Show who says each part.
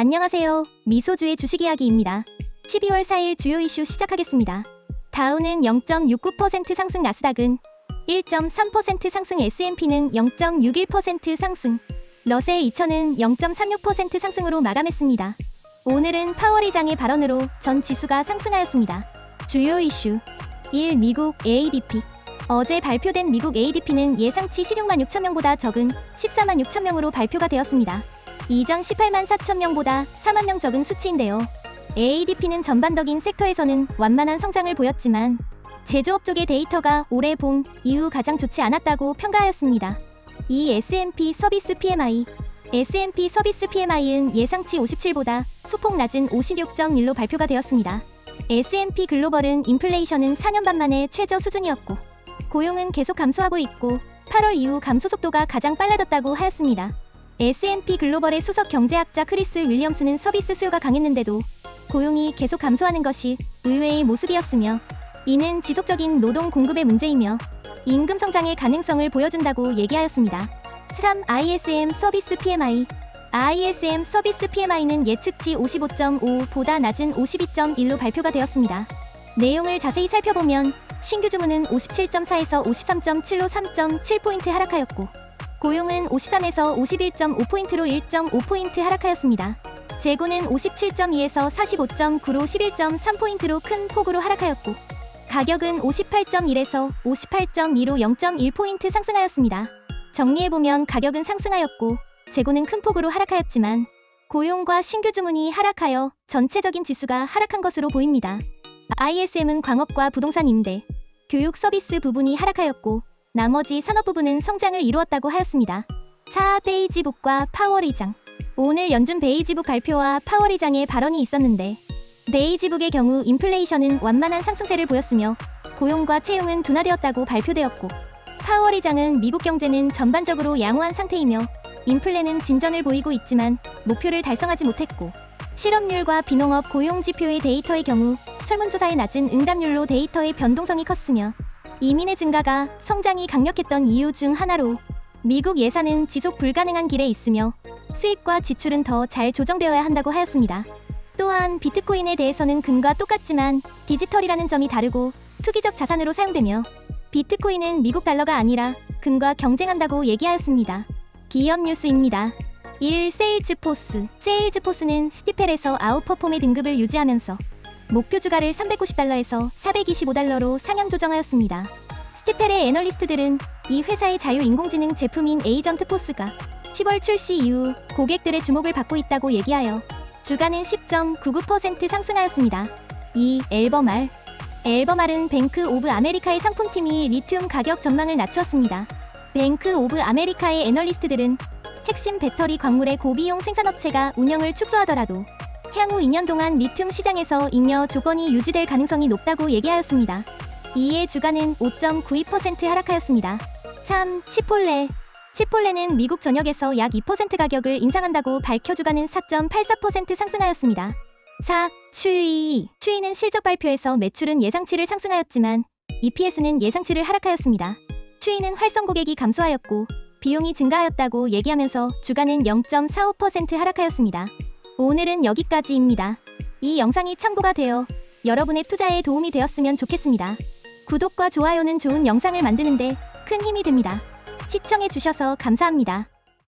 Speaker 1: 안녕하세요. 미소주의 주식 이야기입니다. 12월 4일 주요 이슈 시작하겠습니다. 다우는 0.69% 상승 나스닥은 1.3% 상승 S&P는 0.61% 상승 러셀 2000은 0.36% 상승으로 마감했습니다. 오늘은 파월 의장의 발언으로 전 지수가 상승하였습니다. 주요 이슈 1. 미국 ADP 어제 발표된 미국 ADP는 예상치 16만 6천 명보다 적은 14만 6천 명으로 발표가 되었습니다. 이전 18만 4천 명보다 4만 명 적은 수치인데요. ADP는 전반적인 섹터에서는 완만한 성장을 보였지만 제조업 쪽의 데이터가 올해 봄 이후 가장 좋지 않았다고 평가하였습니다. 이 S&P 서비스 PMI S&P 서비스 PMI는 예상치 57보다 소폭 낮은 56.1로 발표가 되었습니다. S&P 글로벌은 인플레이션은 4년 반 만에 최저 수준이었고 고용은 계속 감소하고 있고 8월 이후 감소 속도가 가장 빨라졌다고 하였습니다. S&P 글로벌의 수석 경제학자 크리스 윌리엄스는 서비스 수요가 강했는데도 고용이 계속 감소하는 것이 의외의 모습이었으며 이는 지속적인 노동 공급의 문제이며 임금 성장의 가능성을 보여준다고 얘기하였습니다. 3. ISM 서비스 PMI ISM 서비스 PMI는 예측치 55.5보다 낮은 52.1로 발표가 되었습니다. 내용을 자세히 살펴보면 신규 주문은 57.4에서 53.7로 3.7포인트 하락하였고 고용은 53에서 51.5포인트로 1.5포인트 하락하였습니다. 재고는 57.2에서 45.9로 11.3포인트로 큰 폭으로 하락하였고 가격은 58.1에서 58.2로 0.1포인트 상승하였습니다. 정리해보면 가격은 상승하였고 재고는 큰 폭으로 하락하였지만 고용과 신규 주문이 하락하여 전체적인 지수가 하락한 것으로 보입니다. ISM은 광업과 부동산 임대, 교육 서비스 부분이 하락하였고 나머지 산업 부분은 성장을 이루었다고 하였습니다. 4. 베이지북과 파월의장 오늘 연준 베이지북 발표와 파월의장의 발언이 있었는데 베이지북의 경우 인플레이션은 완만한 상승세를 보였으며 고용과 채용은 둔화되었다고 발표되었고 파월의장은 미국 경제는 전반적으로 양호한 상태이며 인플레는 진전을 보이고 있지만 목표를 달성하지 못했고 실업률과 비농업 고용 지표의 데이터의 경우 설문조사의 낮은 응답률로 데이터의 변동성이 컸으며 이민의 증가가 성장이 강력했던 이유 중 하나로 미국 예산은 지속 불가능한 길에 있으며 수입과 지출은 더 잘 조정되어야 한다고 하였습니다. 또한 비트코인에 대해서는 금과 똑같지만 디지털이라는 점이 다르고 투기적 자산으로 사용되며 비트코인은 미국 달러가 아니라 금과 경쟁한다고 얘기하였습니다. 기업 뉴스입니다. 1. 세일즈포스 세일즈포스는 스티펠에서 아웃퍼폼의 등급을 유지하면서 목표 주가를 390달러에서 425달러로 상향 조정하였습니다. 스티펠의 애널리스트들은 이 회사의 자율인공지능 제품인 에이전트 포스가 10월 출시 이후 고객들의 주목을 받고 있다고 얘기하여 주가는 10.99% 상승하였습니다. 2. 앨범알 앨범알은 뱅크 오브 아메리카의 상품팀이 리튬 가격 전망을 낮추었습니다. 뱅크 오브 아메리카의 애널리스트들은 핵심 배터리 광물의 고비용 생산업체가 운영을 축소하더라도 향후 2년 동안 리튬 시장에서 잉여 조건이 유지될 가능성이 높다고 얘기하였습니다. 이에 주가는 5.92% 하락하였습니다. 3. 치폴레 치폴레는 미국 전역에서 약 2% 가격을 인상한다고 밝혀 주가는 4.84% 상승하였습니다. 4. 추이 추이는 실적 발표에서 매출은 예상치를 상승하였지만 EPS는 예상치를 하락하였습니다. 추이는 활성 고객이 감소하였고 비용이 증가하였다고 얘기하면서 주가는 0.45% 하락하였습니다. 오늘은 여기까지입니다. 이 영상이 참고가 되어 여러분의 투자에 도움이 되었으면 좋겠습니다. 구독과 좋아요는 좋은 영상을 만드는데 큰 힘이 됩니다. 시청해주셔서 감사합니다.